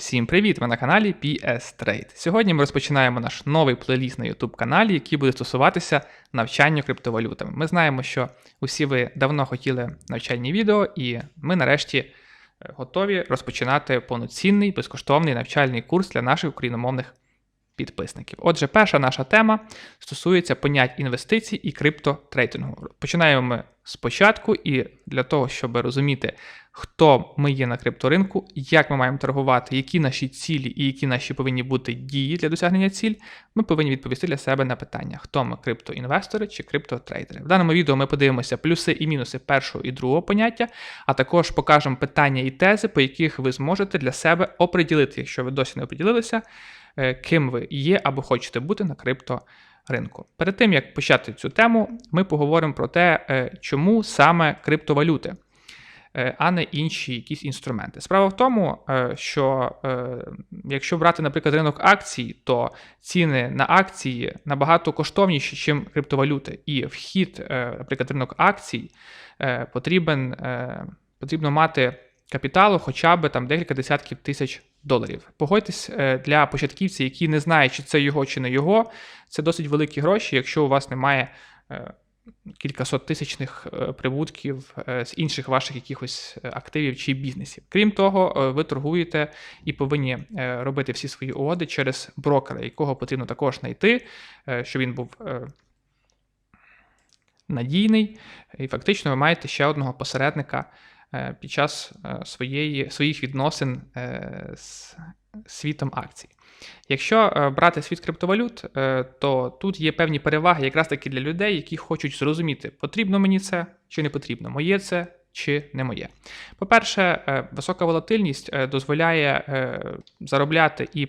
Всім привіт! Ви на каналі PS Trade. Сьогодні ми розпочинаємо наш новий плейліст на YouTube каналі, який буде стосуватися навчання криптовалютами. Ми знаємо, що усі ви давно хотіли навчальні відео, і ми нарешті е, готові розпочинати повноцінний безкоштовний навчальний курс для наших україномовних підписників. Отже, перша наша тема стосується понять інвестицій і криптотрейдингу. Починаємо ми спочатку, і для того, щоб розуміти, хто ми є на крипторинку, як ми маємо торгувати, які наші цілі і які наші повинні бути дії для досягнення ціль, ми повинні відповісти для себе на питання, хто ми криптоінвестори чи криптотрейдери. В даному відео ми подивимося плюси і мінуси першого і другого поняття, а також покажемо питання і тези, по яких ви зможете для себе оприділити, якщо ви досі не оприділилися, е, ким ви є або хочете бути на крипторинку. Ринку. Перед тим як почати цю тему, ми поговоримо про те, е, чому саме криптовалюти. Е, а не інші якісь інструменти. Справа в тому, е, що е, якщо брати, наприклад, ринок акцій, то ціни на акції набагато коштовніші, ніж криптовалюти. І вхід, наприклад, ринок акцій потрібен, потрібно мати капіталу хоча б там декілька десятків тисяч доларів. Погодьтесь, для початківців, які не знають, чи це його, чи не його, це досить великі гроші, якщо у вас немає кількасот тисячних е, прибутків е, з інших ваших якихось е, активів чи бізнесів. Крім того, ви торгуєте і повинні робити всі свої угоди через брокера, якого потрібно також знайти, щоб він був надійний, і фактично ви маєте ще одного посередника під час своєї, своїх відносин з світом акцій. Якщо е, брати світ криптовалют, е, то тут є певні переваги якраз таки для людей, які хочуть зрозуміти, потрібно мені це чи не потрібно, моє це чи не моє. По-перше, е, висока волатильність дозволяє заробляти і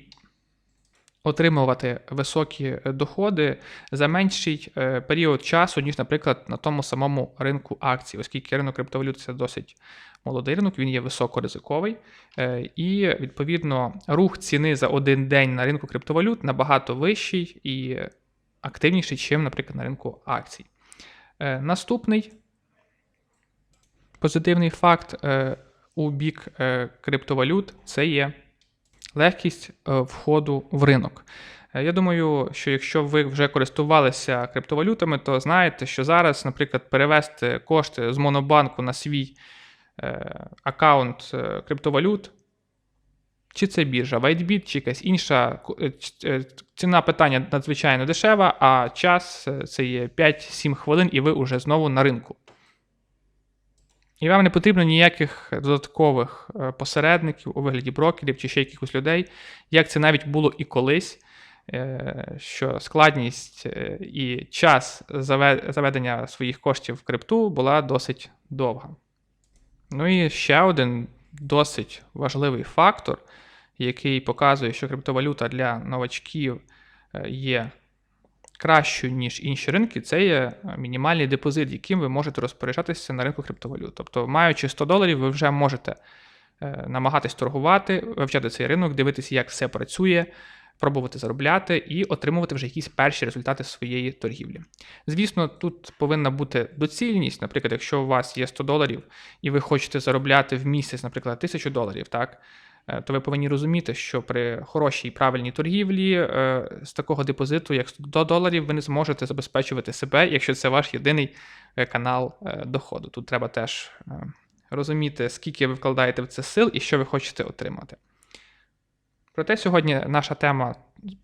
отримувати високі доходи за менший період часу, ніж, наприклад, на тому самому ринку акцій, оскільки ринок криптовалют це досить молодий ринок, він є високоризиковий. Е, і, відповідно, рух ціни за один день на ринку криптовалют набагато вищий і активніший, ніж, наприклад, на ринку акцій. Е, наступний позитивний факт е, у бік криптовалют це є легкість входу в ринок. Я думаю, що якщо ви вже користувалися криптовалютами, то знаєте, що зараз, наприклад, перевести кошти з монобанку на свій аккаунт е, криптовалют, чи це біржа, WhiteBit, чи якась інша е, ціна питання надзвичайно дешева, а час це є 5-7 хвилин, і ви вже знову на ринку. І вам не потрібно ніяких додаткових посередників у вигляді брокерів чи ще якихось людей, як це навіть було і колись, що складність і час заведення своїх коштів в крипту була досить довга. Ну і ще один досить важливий фактор, який показує, що криптовалюта для новачків е, є кращою, ніж інші ринки, це є мінімальний депозит, яким ви можете розпоряджатися на ринку криптовалют. Тобто, маючи 100 доларів, ви вже можете е, намагатись торгувати, вивчати цей ринок, дивитися, як все працює пробувати заробляти і отримувати вже якісь перші результати своєї торгівлі. Звісно, тут повинна бути доцільність, наприклад, якщо у вас є 100 доларів і ви хочете заробляти в місяць, наприклад, 1000 доларів, так. Е, то ви повинні розуміти, що при хорошій і правильній торгівлі е, з такого депозиту, як 100 доларів, ви не зможете забезпечувати себе, якщо це ваш єдиний е, канал доходу. Тут треба теж розуміти, скільки ви вкладаєте в це сил і що ви хочете отримати. Проте сьогодні наша тема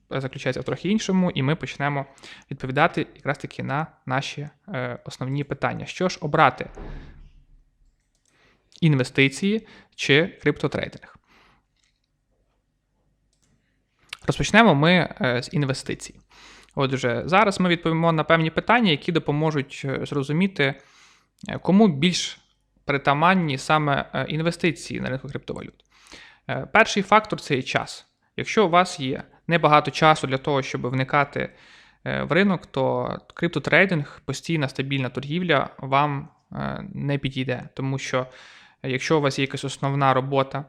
заключається в трохи іншому, і ми почнемо відповідати якраз таки на наші е, основні питання. Що ж обрати? Інвестиції чи криптотрейдинг? Розпочнемо ми е, з інвестицій. Отже, зараз ми відповімо на певні питання, які допоможуть е, зрозуміти, кому більш притаманні саме інвестиції на ринку криптовалют. Е, перший фактор це час. Якщо у вас є небагато часу для того, щоб вникати е, в ринок, то криптотрейдинг, постійна стабільна торгівля вам е, не підійде. Тому що якщо у вас є якась основна робота,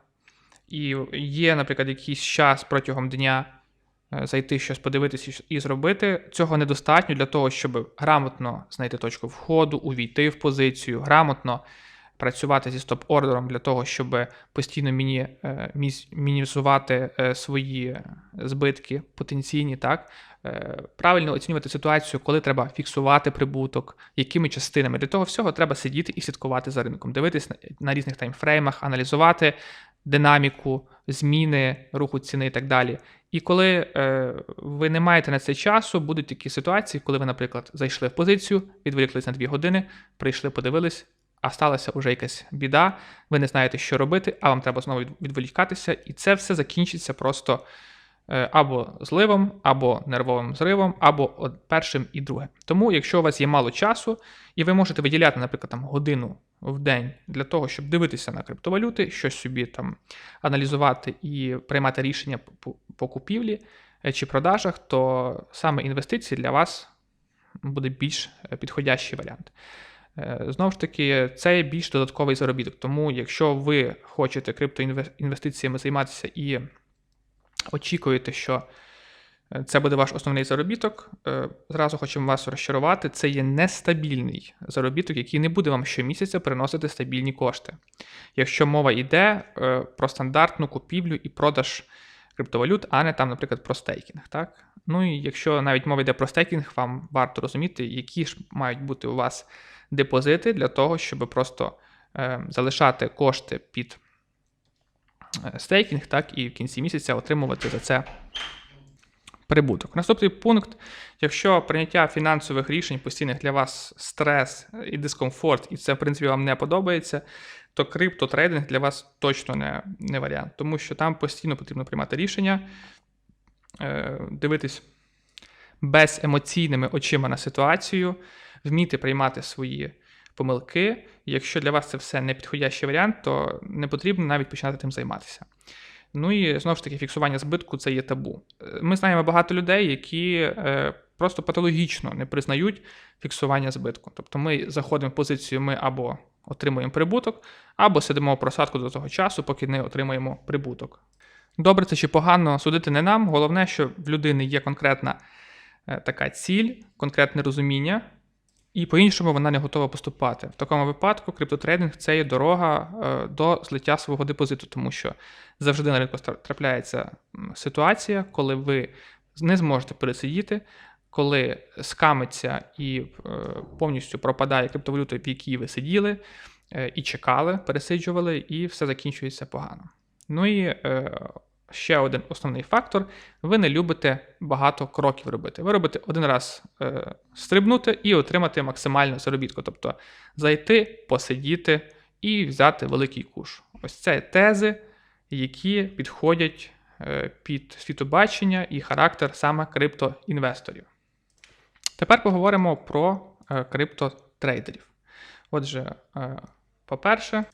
і є, наприклад, якийсь час протягом дня зайти щось подивитися і зробити, цього недостатньо для того, щоб грамотно знайти точку входу, увійти в позицію, грамотно працювати зі стоп-ордером для того, щоб постійно міні, е, мінімізувати е, свої збитки потенційні, так? Е, Правильно оцінювати ситуацію, коли треба фіксувати прибуток, якими частинами. Для того всього треба сидіти і слідкувати за ринком, дивитись на, різних таймфреймах, аналізувати динаміку, зміни руху ціни і так далі. І коли е, ви не маєте на це часу, будуть такі ситуації, коли ви, наприклад, зайшли в позицію, відволіклись на 2 години, прийшли, подивились, а сталася вже якась біда, ви не знаєте, що робити, а вам треба знову відволікатися, і це все закінчиться просто е, або зливом, або нервовим зривом, або першим і другим. Тому, якщо у вас є мало часу, і ви можете виділяти, наприклад, там годину в день для того, щоб дивитися на криптовалюти, щось собі там аналізувати і приймати рішення по купівлі е, чи продажах, то саме інвестиції для вас буде більш е, підходящий варіант. Е, Знову ж таки, це більш додатковий заробіток. Тому, якщо ви хочете криптоінвестиціями займатися і очікуєте, що е, це буде ваш основний заробіток, е, зразу хочемо вас розчарувати. Це є нестабільний заробіток, який не буде вам щомісяця приносити стабільні кошти. Якщо мова йде про стандартну купівлю і продаж криптовалют, а не там, наприклад, про стейкінг. Так? Ну і якщо навіть мова йде про стейкінг, вам варто розуміти, які ж мають бути у вас депозити для того, щоб просто е, залишати кошти під е, стейкінг, так, і в кінці місяця отримувати за це прибуток. Наступний пункт: якщо прийняття фінансових рішень постійних для вас стрес і дискомфорт, і це, в принципі, вам не подобається, то криптотрейдинг для вас точно не, не варіант, тому що там постійно потрібно приймати рішення, е, дивитись беземоційними очима на ситуацію, вміти приймати свої помилки. Якщо для вас це все не підходящий варіант, то не потрібно навіть починати тим займатися. Ну і знову ж таки, фіксування збитку це є табу. Ми знаємо багато людей, які е, просто патологічно не признають фіксування збитку. Тобто ми заходимо в позицію, ми або отримуємо прибуток, або сидимо в просадку до того часу, поки не отримуємо прибуток. Добре це чи погано судити не нам. Головне, що в людини є конкретна е, така ціль, конкретне розуміння, і по-іншому вона не готова поступати. В такому випадку криптотрейдинг це є дорога е, до злиття свого депозиту, тому що завжди на ринку трапляється ситуація, коли ви не зможете пересидіти, коли скамиться і е, повністю пропадає криптовалюта, в якій ви сиділи, е, і чекали, пересиджували, і все закінчується погано. Ну і ще один основний фактор: ви не любите багато кроків робити. Ви робите один раз е, стрибнути і отримати максимальну заробітку, тобто зайти, посидіти і взяти великий куш. Ось це тези, які підходять е, під світобачення і характер саме криптоінвесторів. Тепер поговоримо про е, криптотрейдерів. Отже, е, по-перше,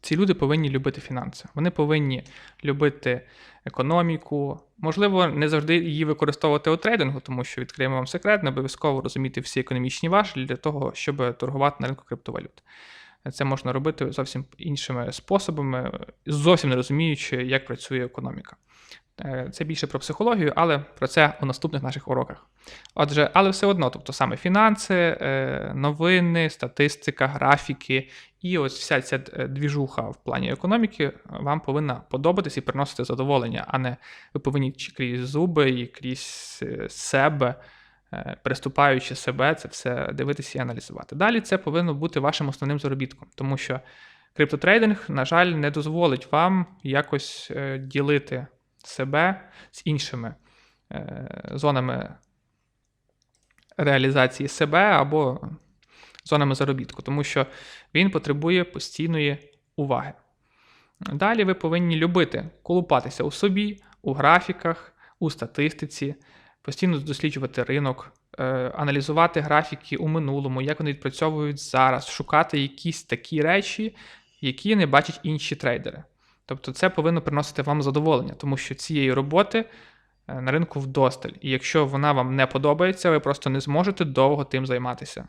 ці люди повинні любити фінанси. Вони повинні любити економіку. Можливо, не завжди її використовувати у трейдингу, тому що відкриємо вам секрет, не обов'язково розуміти всі економічні важелі для того, щоб торгувати на ринку криптовалют. Це можна робити зовсім іншими способами, зовсім не розуміючи, як працює економіка. Е, Це більше про психологію, але про це у наступних наших уроках. Отже, але все одно, тобто саме фінанси, е, новини, статистика, графіки і ось вся ця е, двіжуха в плані економіки вам повинна подобатись і приносити задоволення, а не ви повинні чи крізь зуби і крізь себе, приступаючи себе, це все дивитися і аналізувати. Далі це повинно бути вашим основним заробітком, тому що криптотрейдинг, на жаль, не дозволить вам якось ділити себе з іншими е, зонами реалізації себе або зонами заробітку, тому що він потребує постійної уваги. Далі ви повинні любити колупатися у собі, у графіках, у статистиці, постійно досліджувати ринок, е, аналізувати графіки у минулому, як вони відпрацьовують зараз, шукати якісь такі речі, які не бачать інші трейдери. Тобто це повинно приносити вам задоволення, тому що цієї роботи е, на ринку вдосталь. І якщо вона вам не подобається, ви просто не зможете довго тим займатися.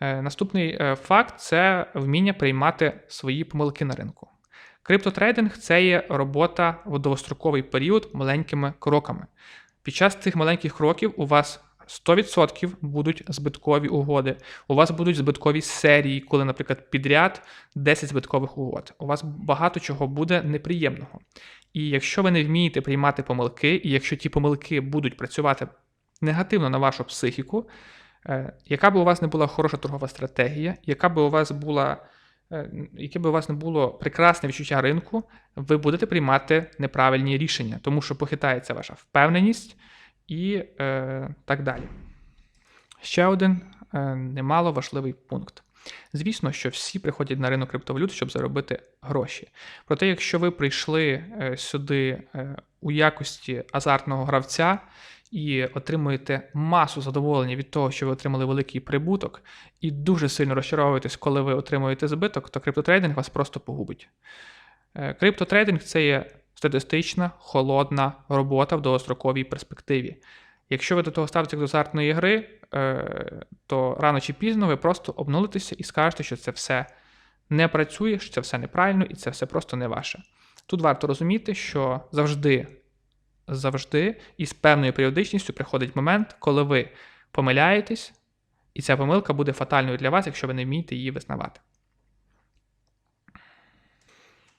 Е, Наступний е, факт це вміння приймати свої помилки на ринку. Криптотрейдинг це є робота в довгостроковий період маленькими кроками. Під час цих маленьких кроків у вас 100% будуть збиткові угоди. У вас будуть збиткові серії, коли, наприклад, підряд 10 збиткових угод. У вас багато чого буде неприємного. І якщо ви не вмієте приймати помилки, і якщо ті помилки будуть працювати негативно на вашу психіку, е, яка би у вас не була хороша торгова стратегія, яка би у вас була, е, яке би у вас не було прекрасне відчуття ринку, ви будете приймати неправильні рішення, тому що похитається ваша впевненість і е, так далі. Ще один е, немало важливий пункт. Звісно, що всі приходять на ринок криптовалют, щоб заробити гроші. Проте, якщо ви прийшли е, сюди е, у якості азартного гравця і отримуєте масу задоволення від того, що ви отримали великий прибуток, і дуже сильно розчаровуєтесь, коли ви отримуєте збиток, то криптотрейдинг вас просто погубить. Е, Криптотрейдинг це є статистична, холодна робота в довгостроковій перспективі. Якщо ви до того ставитеся до азартної гри, е, то рано чи пізно ви просто обнулитеся і скажете, що це все не працює, що це все неправильно і це все просто не ваше. Тут варто розуміти, що завжди, завжди і з певною періодичністю приходить момент, коли ви помиляєтесь, і ця помилка буде фатальною для вас, якщо ви не вмієте її визнавати.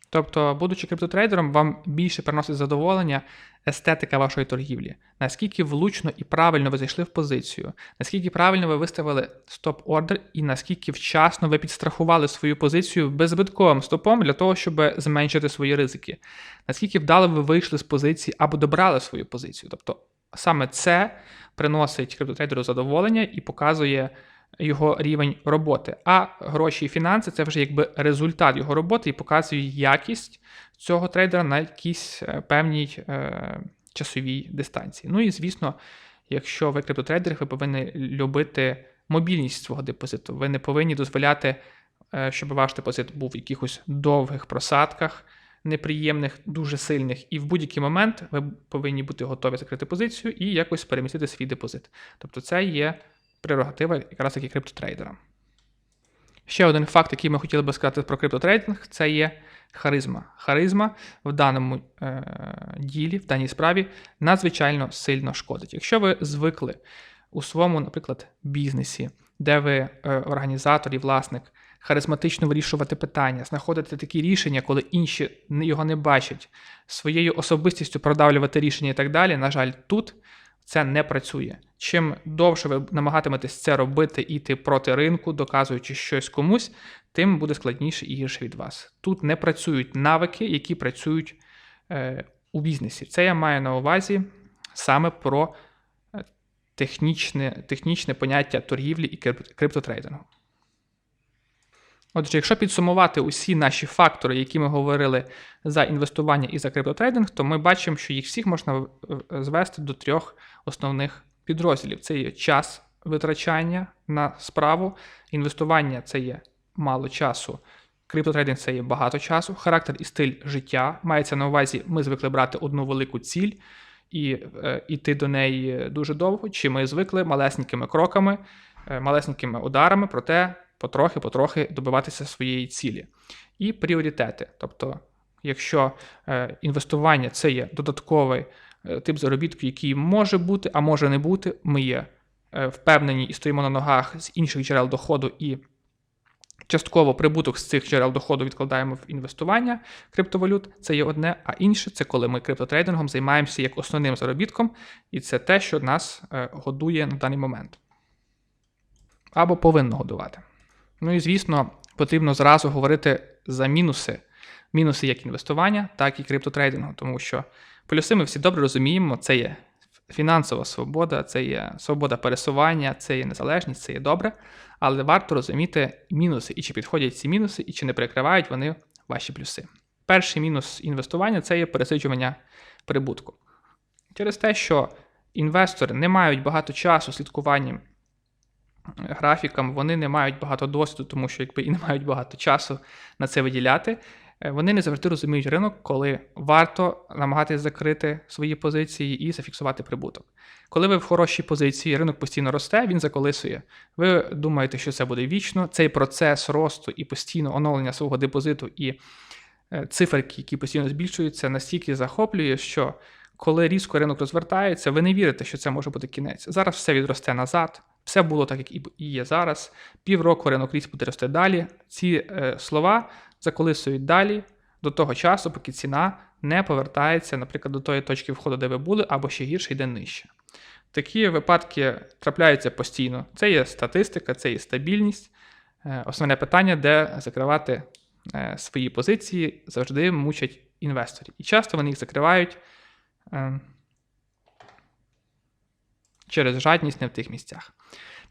Тобто, будучи криптотрейдером, вам більше приносить задоволення естетика вашої торгівлі, наскільки влучно і правильно ви зайшли в позицію, наскільки правильно ви виставили стоп-ордер, і наскільки вчасно ви підстрахували свою позицію беззбитковим стопом для того, щоб зменшити свої ризики, наскільки вдало ви вийшли з позиції або добрали свою позицію. Тобто саме це приносить криптотрейдеру задоволення і показує його рівень роботи. А гроші і фінанси це вже якби результат його роботи і показує якість цього трейдера на якійсь е, певній е, часовій дистанції. Ну і звісно, якщо ви криптотрейдер, ви повинні любити мобільність свого депозиту. Ви не повинні дозволяти, е, щоб ваш депозит був в якихось довгих просадках. Неприємних, дуже сильних, і в будь-який момент ви повинні бути готові закрити позицію і якось перемістити свій депозит. Тобто, це є прерогатива якраз таки криптотрейдера. Ще один факт, який ми хотіли би сказати про криптотрейдинг, це є харизма. Харизма в даному е, ділі, в даній справі надзвичайно сильно шкодить. Якщо ви звикли у своєму, наприклад, бізнесі, де ви е, організатор і власник, харизматично вирішувати питання, знаходити такі рішення, коли інші його не бачать, своєю особистістю продавлювати рішення і так далі, на жаль, тут це не працює. Чим довше ви намагатиметесь це робити, і йти проти ринку, доказуючи щось комусь, тим буде складніше і гірше від вас. Тут не працюють навики, які працюють е, у бізнесі. Це я маю на увазі саме про е, технічне, технічне поняття торгівлі і криптотрейдингу. Отже, якщо підсумувати усі наші фактори, які ми говорили за інвестування і за криптотрейдинг, то ми бачимо, що їх всіх можна звести до трьох основних підрозділів: це є час витрачання на справу, інвестування це є мало часу. Криптотрейдинг це є багато часу, характер і стиль життя. Мається на увазі, ми звикли брати одну велику ціль і е, йти до неї дуже довго, чи ми звикли малесенькими кроками, е, малесенькими ударами, проте потрохи-потрохи добиватися своєї цілі. І пріоритети. Тобто, якщо е, інвестування це є додатковий е, тип заробітку, який може бути, а може не бути, ми є е, впевнені і стоїмо на ногах з інших джерел доходу і. Частково прибуток з цих джерел доходу відкладаємо в інвестування криптовалют, це є одне, а інше це коли ми криптотрейдингом займаємося як основним заробітком, і це те, що нас годує на даний момент. Або повинно годувати. Ну і звісно, потрібно зразу говорити за мінуси. Мінуси як інвестування, так і криптотрейдингу, тому що плюси ми всі добре розуміємо, це є фінансова свобода, це є свобода пересування, це є незалежність, це є добре. Але варто розуміти мінуси, і чи підходять ці мінуси, і чи не перекривають вони ваші плюси. Перший мінус інвестування це є пересиджування прибутку. Через те, що інвестори не мають багато часу слідкуванням графікам, вони не мають багато досвіду, тому що якби і не мають багато часу на це виділяти. Е, вони не завжди розуміють ринок, коли варто намагатися закрити свої позиції і зафіксувати прибуток. Коли ви в хорошій позиції, ринок постійно росте, він заколисує. Ви думаєте, що це буде вічно. Цей процес росту і постійно оновлення свого депозиту і е, циферки, які постійно збільшуються, настільки захоплює, що коли різко ринок розвертається, ви не вірите, що це може бути кінець. Зараз все відросте назад, все було так, як і є зараз. Півроку ринок ріс буде рости далі. Ці е, слова заколисують далі до того часу, поки ціна не повертається, наприклад, до тої точки входу, де ви були, або ще гірше йде нижче. Такі випадки трапляються постійно. Це є статистика, це є стабільність. Е, Основне питання, де закривати е, свої позиції, завжди мучать інвесторів. І часто вони їх закривають е, через жадність не в тих місцях.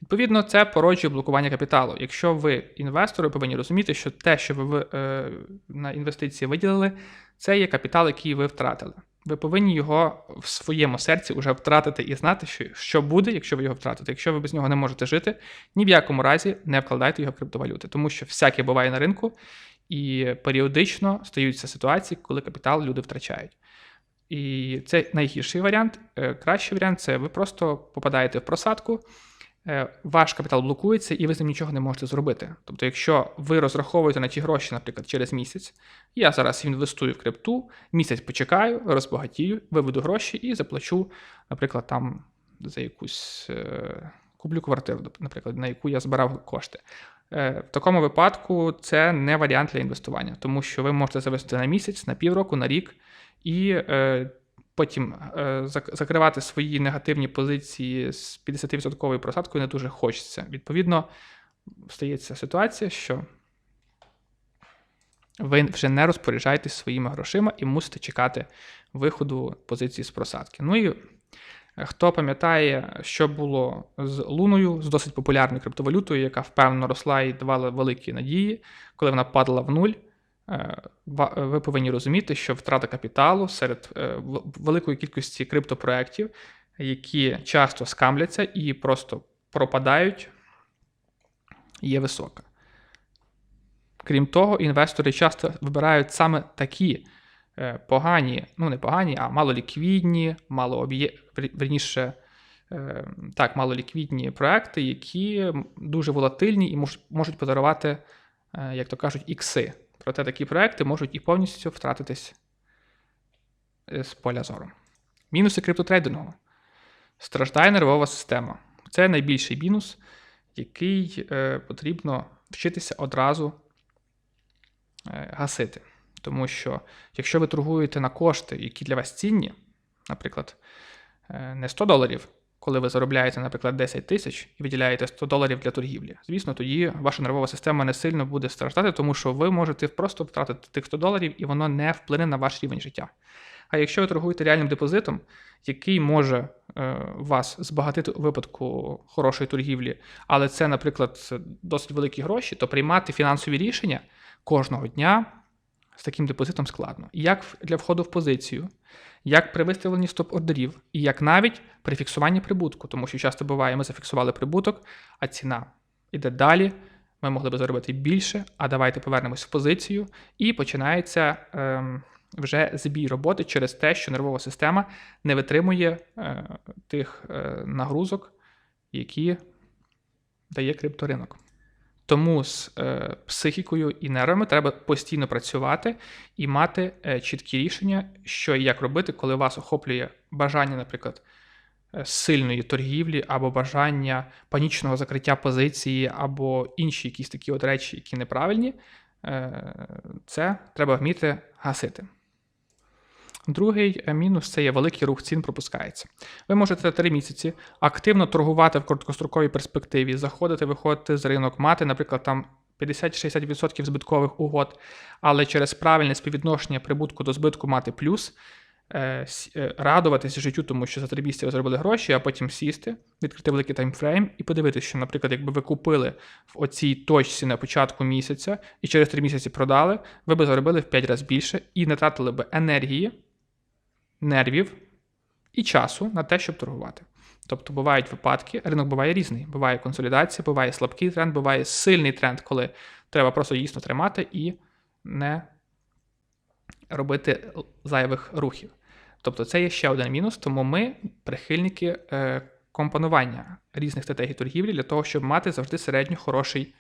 Відповідно, це породжує блокування капіталу. Якщо ви інвестори, повинні розуміти, що те, що ви е, на інвестиції виділили, це є капітал, який ви втратили. Ви повинні його в своєму серці вже втратити і знати, що, що буде, якщо ви його втратите. Якщо ви без нього не можете жити, ні в якому разі не вкладайте його в криптовалюти, тому що всяке буває на ринку, і періодично стаються ситуації, коли капітал люди втрачають. І це найгірший варіант. Е, Кращий варіант це ви просто попадаєте в просадку, е, ваш капітал блокується, і ви з ним нічого не можете зробити. Тобто, якщо ви розраховуєте на ті гроші, наприклад, через місяць, я зараз інвестую в крипту, місяць почекаю, розбагатію, виведу гроші і заплачу, наприклад, там за якусь е, куплю квартиру, наприклад, на яку я збирав кошти. В такому випадку це не варіант для інвестування, тому що ви можете завести на місяць, на півроку, на рік і е, потім е, закривати свої негативні позиції з 50% просадкою не дуже хочеться. Відповідно, стається ситуація, що ви вже не розпоряджаєтесь своїми грошима і мусите чекати виходу позиції з просадки. Ну і хто пам'ятає, що було з Луною, з досить популярною криптовалютою, яка впевнено росла і давала великі надії, коли вона падала в нуль. Е, ва- Ви повинні розуміти, що втрата капіталу серед е, великої кількості криптопроєктів, які часто скамляться і просто пропадають, є висока. Крім того, інвестори часто вибирають саме такі е, погані, ну не погані, а малоліквідні, вер- верніше, е, так, малоліквідні проекти, які дуже волатильні і можуть подарувати, е, як то кажуть, ікси. Проте такі проекти можуть і повністю втратитись е, з поля зору. Мінуси криптотрейдингу. Страждає нервова система. Це найбільший мінус, який е, потрібно вчитися одразу е, гасити. Тому що якщо ви торгуєте на кошти, які для вас цінні, наприклад, не 100 доларів, коли ви заробляєте, наприклад, 10 тисяч і виділяєте 100 доларів для торгівлі, звісно, тоді ваша нервова система не сильно буде страждати, тому що ви можете просто втратити тих 100 доларів, і воно не вплине на ваш рівень життя. А якщо ви торгуєте реальним депозитом, який може е, вас збагатити у випадку хорошої торгівлі, але це, наприклад, досить великі гроші, то приймати фінансові рішення кожного дня з таким депозитом складно. Як для входу в позицію, як при виставленні стоп-ордерів, і як навіть при фіксуванні прибутку, тому що часто буває, ми зафіксували прибуток, а ціна йде далі. Ми могли би заробити більше, а давайте повернемось в позицію, і починається ем, вже збій роботи через те, що нервова система не витримує е, тих е, нагрузок, які дає крипторинок. Тому з е, психікою і нервами треба постійно працювати і мати е, чіткі рішення, що і як робити, коли вас охоплює бажання, наприклад, е, сильної торгівлі, або бажання панічного закриття позиції, або інші якісь такі от речі, які неправильні. Е, це треба вміти гасити. Другий е, мінус це є великий рух цін пропускається. Ви можете 3 місяці активно торгувати в короткостроковій перспективі, заходити, виходити з ринок, мати, наприклад, там 50-60% збиткових угод, але через правильне співвідношення прибутку до збитку мати плюс, е, е, радуватися життю, тому що за 3 місяці ви заробили гроші, а потім сісти, відкрити великий таймфрейм і подивитися, що, наприклад, якби ви купили в оцій точці на початку місяця і через 3 місяці продали, ви би заробили в 5 разів більше і не тратили би енергії нервів і часу на те, щоб торгувати. Тобто бувають випадки, ринок буває різний. Буває консолідація, буває слабкий тренд, буває сильний тренд, коли треба просто дійсно тримати і не робити зайвих рухів. Тобто це є ще один мінус, тому ми прихильники е, компонування різних стратегій торгівлі для того, щоб мати завжди середньо хороший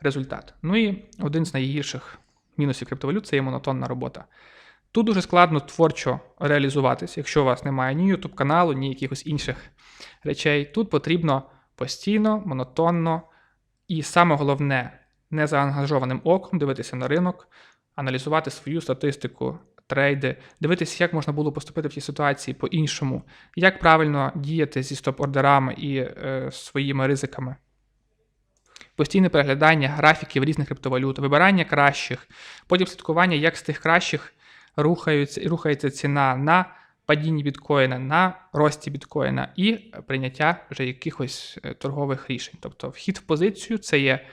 результат. Ну і один з найгірших мінусів криптовалют це є монотонна робота. Тут дуже складно творчо реалізуватися, якщо у вас немає ні YouTube каналу, ні якихось інших речей. Тут потрібно постійно, монотонно і саме головне, незаангажованим оком дивитися на ринок, аналізувати свою статистику, трейди, дивитися, як можна було поступити в цій ситуації по-іншому, як правильно діяти зі стоп-ордерами і е, своїми ризиками. Постійне переглядання графіків різних криптовалют, вибирання кращих, потім слідкування, як з тих кращих рухається ціна на падінні біткоїна, на рості біткоїна і прийняття вже якихось е, торгових рішень. Тобто вхід в позицію це є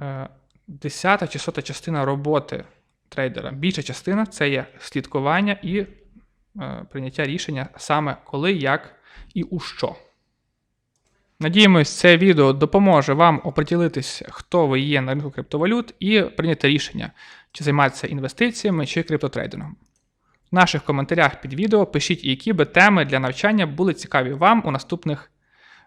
е, десята чи сота частина роботи трейдера. Більша частина це є слідкування і е, прийняття рішення саме коли, як і у що. Надіємось, це відео допоможе вам оприділитись, хто ви є на ринку криптовалют, і прийняти рішення, чи займатися інвестиціями чи криптотрейдингом. В наших коментарях під відео пишіть, які би теми для навчання були цікаві вам у наступних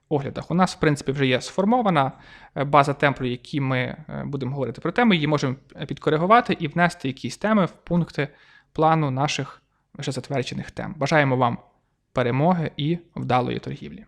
оглядах. У нас, в принципі, вже є сформована е, база тем, про які ми е, будемо говорити про теми. Її можемо підкоригувати і внести якісь теми в пункти плану наших вже затверджених тем. Бажаємо вам перемоги і вдалої торгівлі.